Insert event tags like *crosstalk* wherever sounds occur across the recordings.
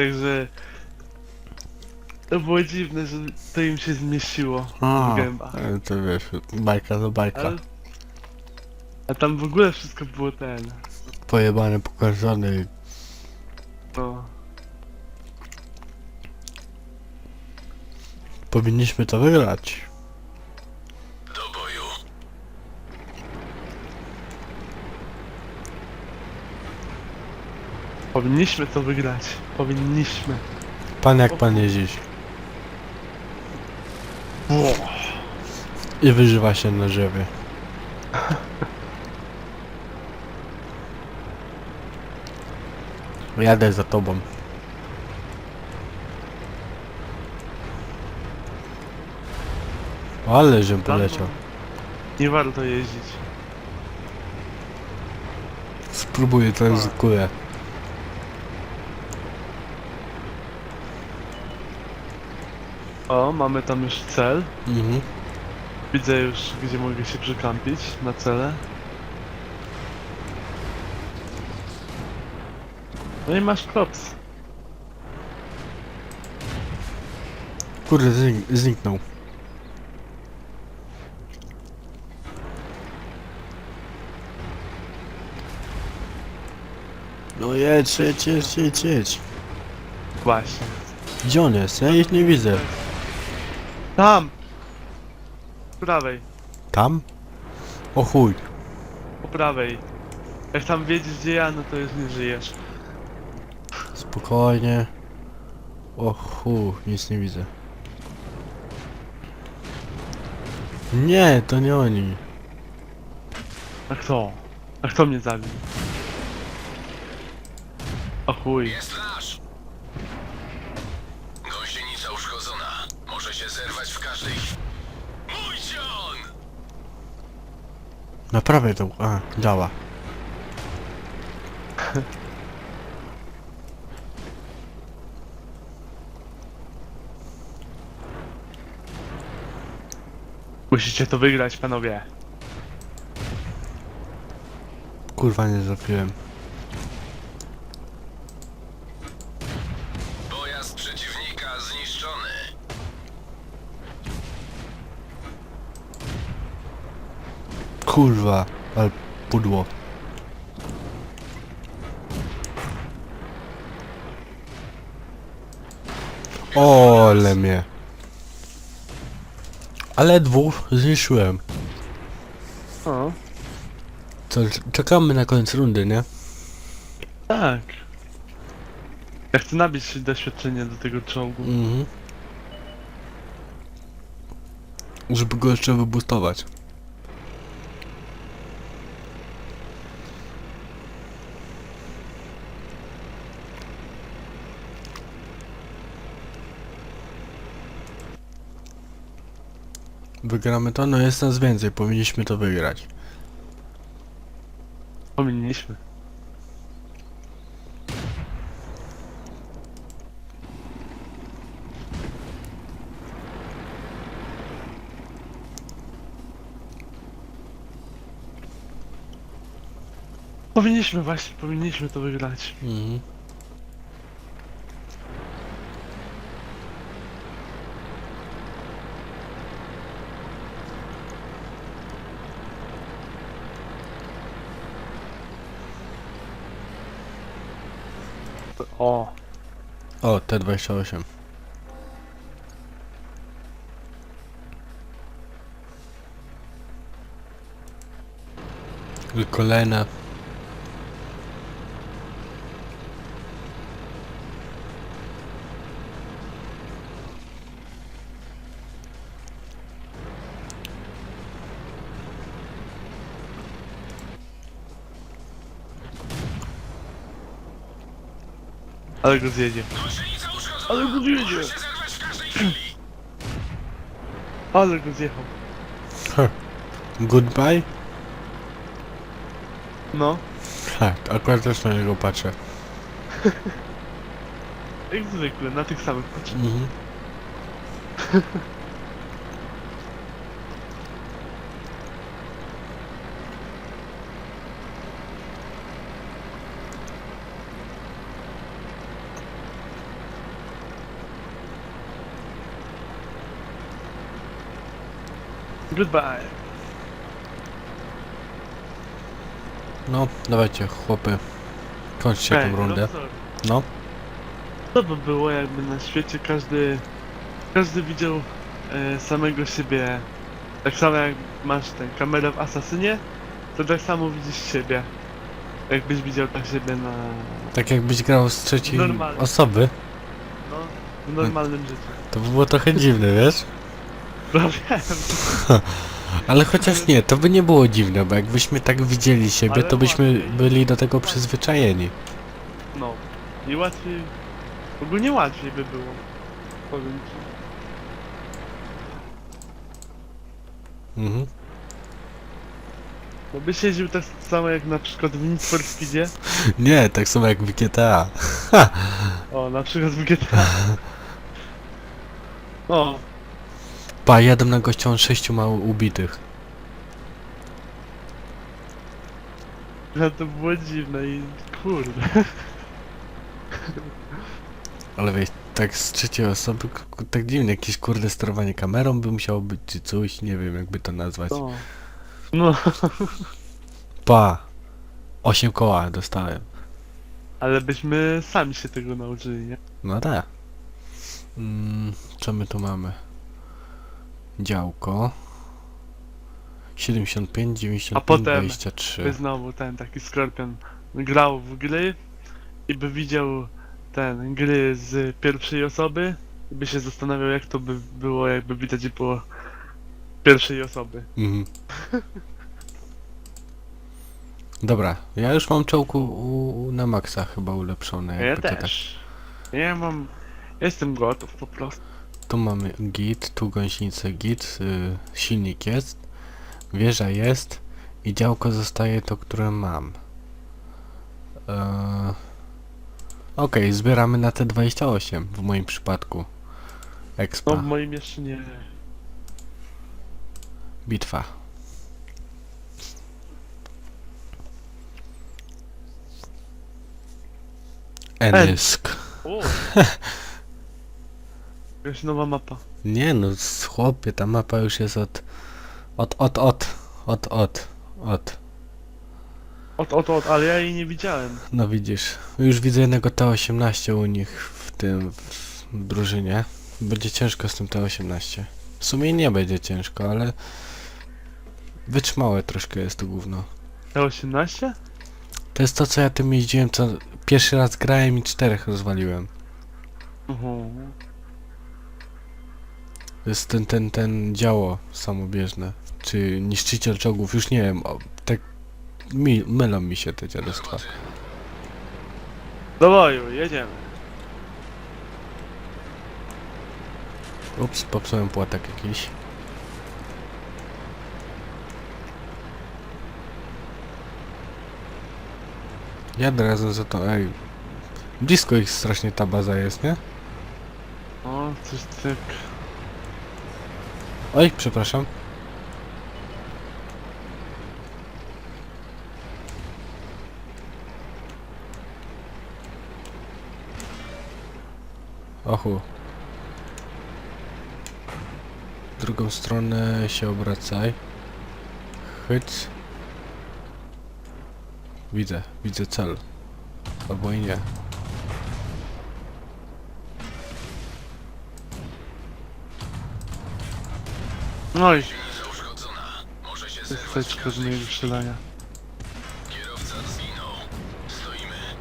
Także... To było dziwne, że to im się zmieściło A, w gębach. e, to wiesz, bajka to bajka. Ale... A tam w ogóle wszystko było ten... Pojebane, pokażone. No... Powinniśmy to wygrać. Powinniśmy to wygrać. Powinniśmy. Pan jak pan jeździć. I wyżywa się na drzewie. *laughs* Jadę za tobą. Ale żem poleciał. Nie warto jeździć. Spróbuję to ryzykuję. O, mamy tam już cel. Mhm. Widzę już, gdzie mogę się przykampić na cele. No i masz props. Kurde, znik zniknął. No jedź, jedź, jedź, jedź, jedź. Właśnie. Gdzie on jest? Ja ich nie widzę. Tam! Po prawej, Tam? O chuj. po prawej. Jak tam wiedziesz gdzie ja, no to już nie żyjesz. Spokojnie. O chuj, nic nie widzę. Nie, to nie oni. A kto? A kto mnie zabił? O chuj. Jest zerwać w każdej. Mój cion! Naprawię to. A, działa. *laughs* Musicie to wygrać, panowie. Kurwa, nie trafiłem. Kurwa, ale pudło. Ole mnie. Ale dwóch zniszczyłem. O, Co, czekamy na koniec rundy, nie? tak. Ja chcę nabić doświadczenie do tego czołgu. Mhm. Żeby go jeszcze wybustować. Wygramy to? No jest nas więcej, powinniśmy to wygrać. Powinniśmy. Powinniśmy właśnie, powinniśmy to wygrać. Mhm. O, O, T28. I Kolejne. Ale go zjedzie. Ale go zjedzie. *clears throat* Ale go zjechał. *laughs* Goodbye? No, Tak, akurat też na niego patrzę. *laughs* jak zwykle, na tych samych patrzę. Mhm. *laughs* Goodbye. No, dawajcie, chłopy. Kończcie Ej, tą rundę. No. Co by było, jakby na świecie każdy... Każdy widział e, samego siebie... Tak samo jak masz tę kamerę w Asasynie, to tak samo widzisz siebie. Jakbyś widział tak siebie na... Tak jakbyś grał z trzeciej Normalnie. osoby, No, w normalnym życiu. to by było trochę dziwne, wiesz? No. *laughs* Ale chociaż nie, to by nie było dziwne, bo jakbyśmy tak widzieli siebie, Ale to byśmy łatwiej. byli do tego przyzwyczajeni. No. I łatwiej... Ogólnie łatwiej by było. Powiem ci. Mhm. Bo by siedział tak samo jak na przykład w Need for Speedzie. *laughs* Nie, tak samo jak w GTA. *laughs* O, na przykład w GTA. O, Pa, jadę na gościa, on sześciu ma ubitych. no to było dziwne i kurde. Ale wiesz, tak z trzeciej osoby, k- tak dziwnie, jakieś kurde sterowanie kamerą by musiało być, czy coś, nie wiem jakby to nazwać. O. No, Pa! Osiem koła dostałem. ale byśmy sami się tego nauczyli, nie? No tak. Mm, co my tu mamy? Działko. 75, 95, A potem 23. By znowu ten taki skorpion grał w gry i by widział ten gry z pierwszej osoby i by się zastanawiał jak to by było jakby widać było pierwszej osoby. Mhm. Dobra, ja już mam czołku u, u, na maksa chyba ulepszone. Ja jakby to tak. też. Ja mam... Jestem gotów po prostu. Tu mamy git, tu gąsienicę git, y, silnik jest, wieża jest i działko zostaje to, które mam. Eee, Okej, zbieramy na te 28 w moim przypadku. No Expa, w moim jeszcze nie. bitwa. Enysk. *laughs* Jakaś nowa mapa. Nie no, s- chłopie, ta mapa już jest od... Od, od, od, od, od, od. Ot, ot, ot, ale ja jej nie widziałem. No widzisz, już widzę jednego T18 u nich w tym w drużynie. Będzie ciężko z tym T18. W sumie nie będzie ciężko, ale wytrzymałe troszkę jest to gówno. T18? To jest to co ja tym jeździłem, co pierwszy raz grałem i czterech rozwaliłem. Mhm. To jest ten, ten, ten działo samobieżne. Czy niszczyciel czołgów, już nie wiem, o, tak mi, mylą mi się te dziadostwa. Do boju, jedziemy. Ups, popsułem płatek jakiś. Jadę razem za to, ej. Blisko ich strasznie ta baza jest, nie? O, coś tak... Oj, przepraszam. Ochu. Drugą stronę się obracaj. Chyć. Widzę, widzę cel. Albo i nie. Jest w z mojego strzelania.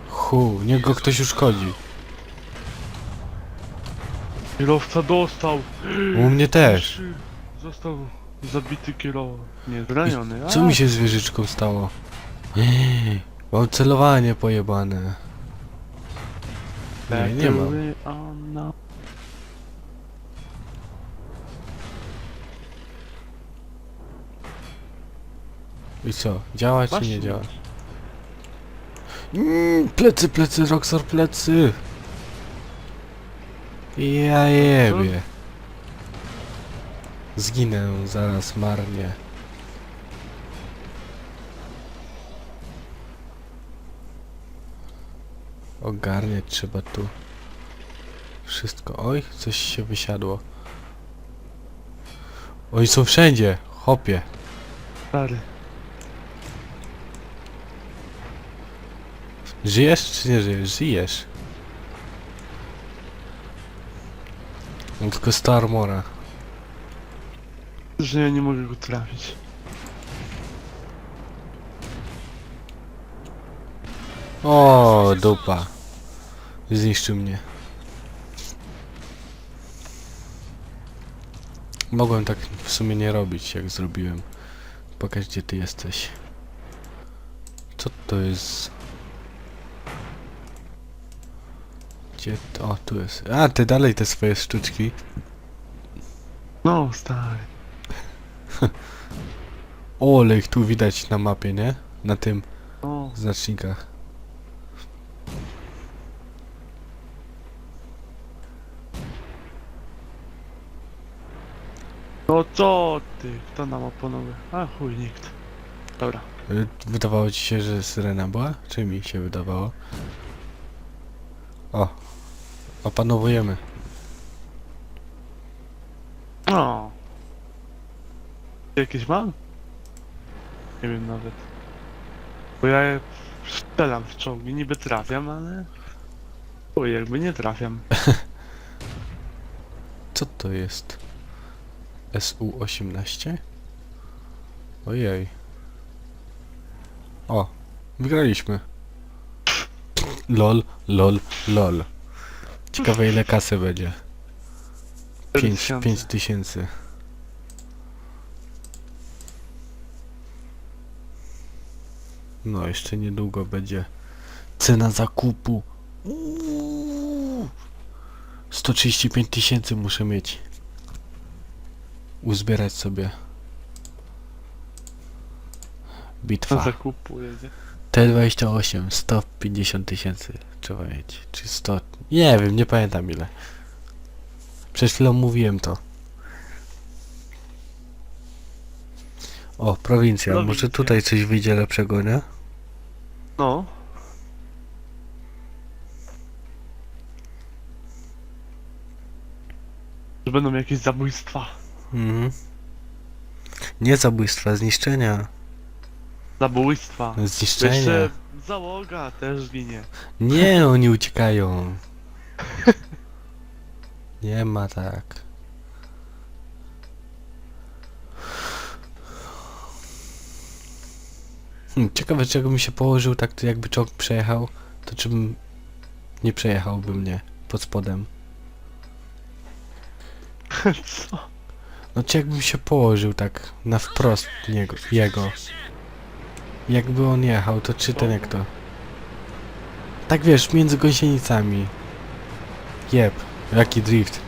Hu, niech go ktoś uszkodzi. Kierowca dostał! U mnie też. Został zabity kierowca. Nie, zraniony. Co mi się z wieżyczką stało? Mam celowanie pojebane. Nie, nie mam. I co? Działa czy nie działa? Mm, plecy, plecy, Roxor, plecy! Ja jebie. Zginę zaraz marnie. Ogarniać trzeba tu. Wszystko. Oj, coś się wysiadło. Oni są wszędzie. Hopie. Stary. Żyjesz czy nie żyjesz? Żyjesz. Mam tylko 100 armora. Że ja nie mogę go trafić. O, dupa. Zniszczył mnie. Mogłem tak w sumie nie robić, jak zrobiłem. Pokaż, gdzie ty jesteś. Co to jest? Gdzie to? O, tu jest. A, ty dalej te swoje sztuczki. No, stary. *laughs* O, ale ich tu widać na mapie, nie? Na tym No. znacznikach. No co ty? Kto nam oponowy? A chuj, nikt. Dobra. Y, Wydawało ci się, że syrena była? Czy mi się wydawało? O! Opanowujemy. No. Jakieś mam? Nie wiem nawet. Bo ja strzelam w czołgi, niby trafiam, ale... Chuj, jakby nie trafiam. *laughs* Co to jest? SU-18? Ojej. O! Wygraliśmy. LOL, LOL, LOL. Ciekawe ile kasy będzie. 5 4000. 5 tysięcy. No, jeszcze niedługo będzie cena zakupu. Uuu. 135 tysięcy muszę mieć. Uzbierać sobie. Bitwa. zakupu jedzie. T28, 150 tysięcy trzeba mieć. Czy 100. Nie wiem, nie pamiętam ile. Przed chwilą mówiłem to. O, prowincja. Może Prowincja. tutaj coś wyjdzie lepszego, nie? No. Że będą jakieś zabójstwa. Mhm. Nie zabójstwa, zniszczenia. Zabójstwa. Zniszczenia. Jeszcze załoga też ginie. Nie, oni uciekają. Nie ma tak. Hmm, ciekawe, czego mi się położył, tak to jakby czołg przejechał, to czym nie przejechałby mnie pod spodem. *laughs* Co? No czy jakbym się położył tak na wprost niego, jego. Jakby on jechał, to czy ten jak to? Tak wiesz, między gąsienicami. Jeb, jaki drift.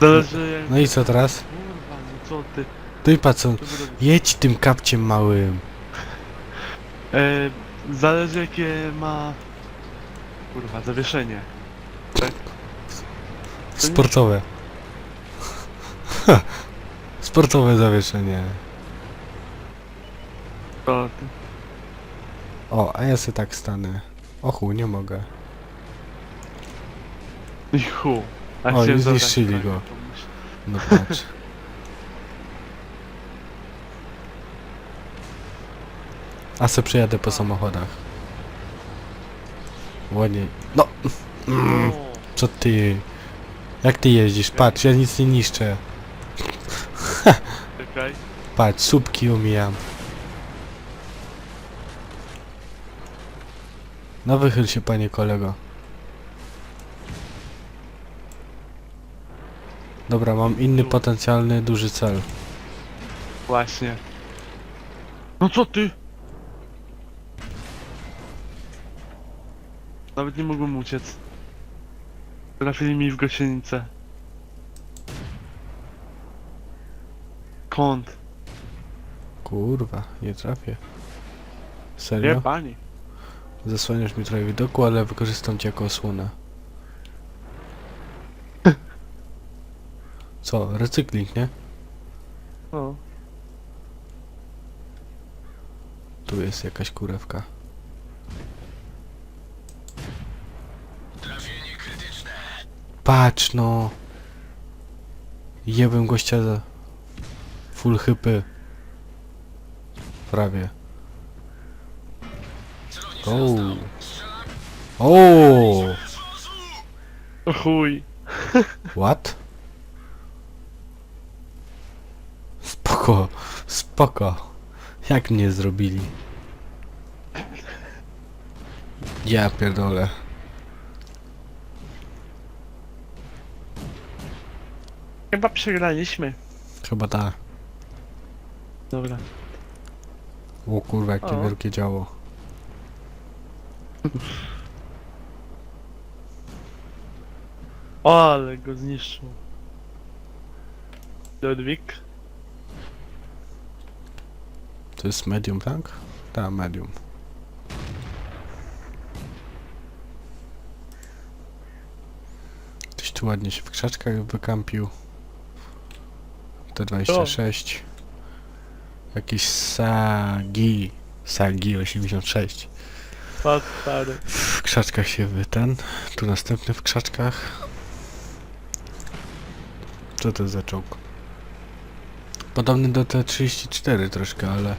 Zależy. No i co teraz? Kurwa, no co ty? No co- ty robisz? jedź tym kapciem małym. E, zależy jakie ma... Kurwa, zawieszenie. Tak? Sportowe. *laughs* Sportowe zawieszenie. O, a ja sobie tak stanę. Ochu, nie mogę. Chu. A O, chciałem zniszczyli go. to myślę. No patrz. *laughs* A se przejadę po samochodach. Ładnie. No! Mm, O, co ty? Jak ty jeździsz? Patrz, ja nic nie niszczę. Czekaj. Patrz, słupki omijam. No wychyl się, panie kolego. Dobra, mam inny potencjalny duży cel. Właśnie. No co ty? Nawet nie mogłem uciec. Trafili mi w gosienicę. Kąt. Kurwa, nie trafię. Nie, Serio? pani. Zasłaniasz mi trochę widoku, ale wykorzystam cię jako osłonę. *laughs* Co? Recykling, nie? O. Tu jest jakaś kurewka. Trafienie krytyczne. Patrz no! Jebłem gościa za... Full hypy. Prawie. O. O. O chuj. What? Spoko, spoko. Jak mnie zrobili? Ja pierdolę. Chyba przegraliśmy. Chyba ta. Dobra. O kurwa, jakie O. wielkie działo. *laughs* Ale go zniszczył. Ludwik. To jest medium, tak? Ta, medium. Ktoś tu ładnie się w krzaczkach wykampił. T26. Jakiś Sagi. Sagi 86. Stary. W krzaczkach się wy ten. Tu następny w krzaczkach. Co to za czołg? Podobny do T34 troszkę, ale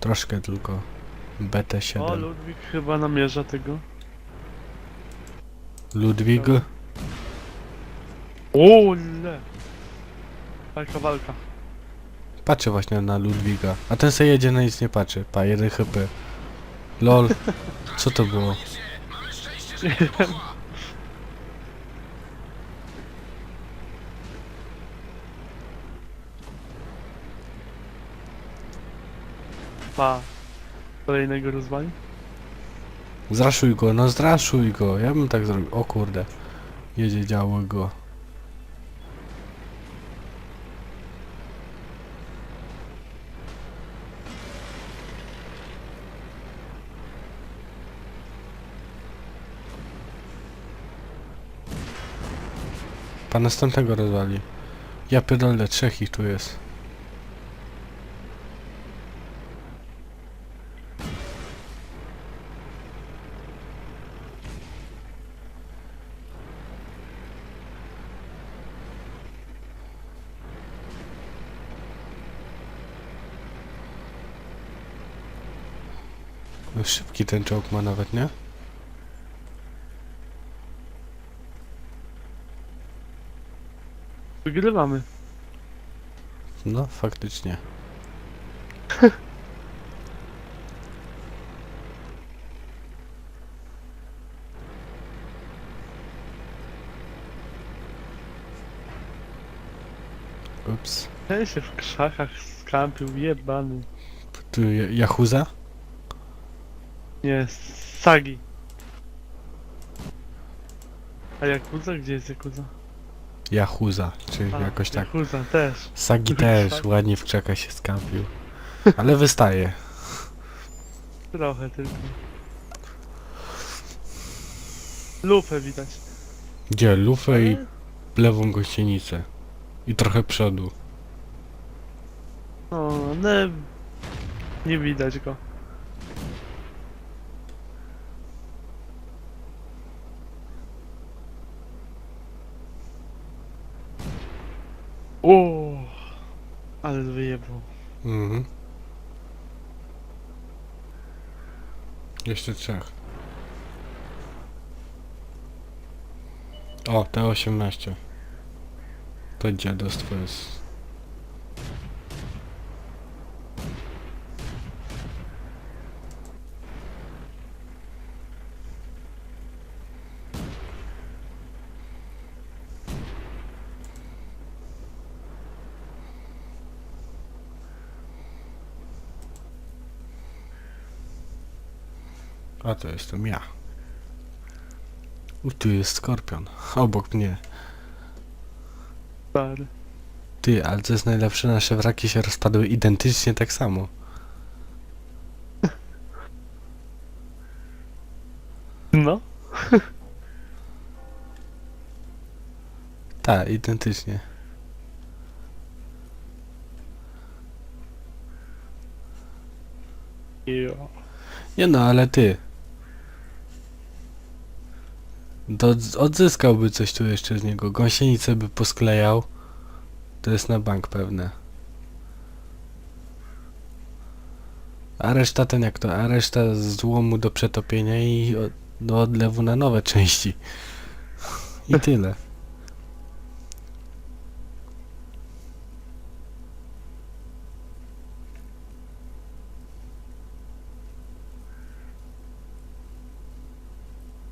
troszkę tylko. BT7. O, Ludwik chyba namierza tego. Ludwig. O, le. Walka, walka. Patrzę właśnie na Ludwiga. A ten se jedzie na nic nie patrzy. Pa, jeden HP. LOL. Co to było? Pa. Kolejnego rozwali. Zraszuj go, no zraszuj go. Ja bym tak zrobił. O kurde. Jedzie działo go. Pan następnego rozwali. Ja pierdolę, trzech ich tu jest. No, Szybki ten czołg ma nawet, nie? Wygrywamy. No, faktycznie. *laughs* Ups. Ten się w krzakach skampił, jebany. Tu Ja-? Nie, Sagi. A Jakuza? Gdzie jest Jakuza? Yahuza, czy A, jakoś tak. Jakuza też. Sagi też krzakach. ładnie w krzakach się skampił. Ale wystaje. Trochę tylko. Lufę widać. Gdzie? Lufę i Ale- lewą gościenicę. I trochę przodu. No... Nie widać go. O, ale wyjebał. Mhm. Jeszcze trzech. O, T18. To dziadostwo jest. A to jestem ja. U, tu jest skorpion. Obok mnie. Stary. Ty, ale co jest najlepsze, nasze wraki się rozpadły identycznie tak samo. No. *laughs* Tak, identycznie. Jo. Nie no, ale ty. Do, odzyskałby coś tu jeszcze z niego. Gąsienicę by posklejał. To jest na bank pewne. A reszta ten jak to? A reszta z złomu do przetopienia i od, do odlewu na nowe części. I tyle.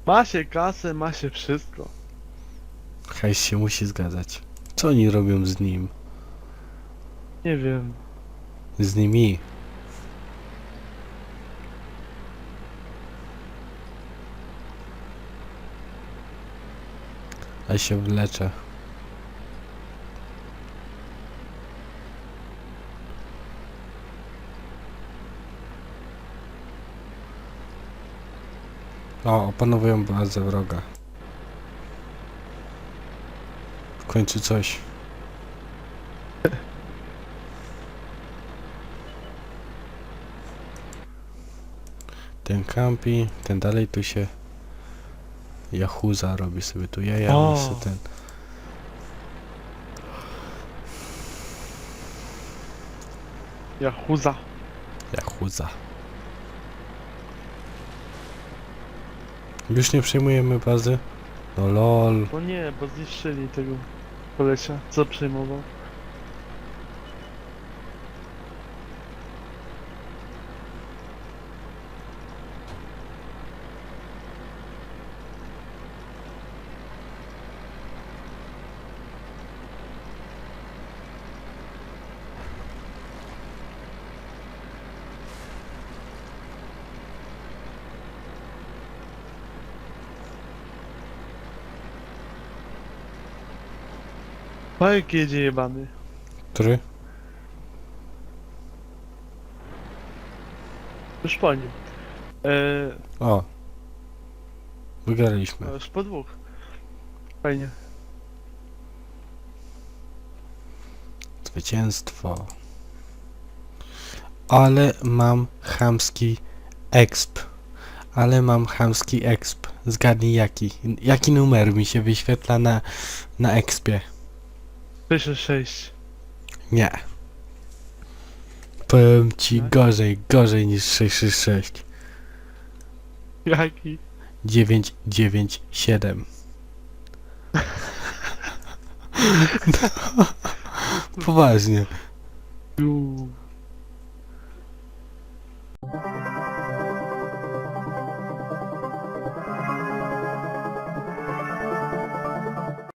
Ma się kasę, ma się wszystko. Hajs się musi zgadzać. Co oni robią z nim? Nie wiem. Z nimi? A się wleczę. O, opanowują bazę wroga. W końcu coś. Ten kampi, ten dalej tu się Yahuza robi sobie tu jaja, O. se ten Yahuza. Yahuza. Już nie przejmujemy bazy? No lol. No nie, bo zniszczyli tego kolesia, co przejmował. Pajek jedzie jebany. Który? Już po nim. Eee, O. Wygraliśmy. już po dwóch. Fajnie. Zwycięstwo. Ale mam chamski exp. Ale mam chamski exp. Zgadnij jaki. Jaki numer mi się wyświetla na, na expie? Pisze 6. Nie. Powiem ci gorzej, gorzej niż 666. Jaki? 997. *laughs* Poważnie. Uuu.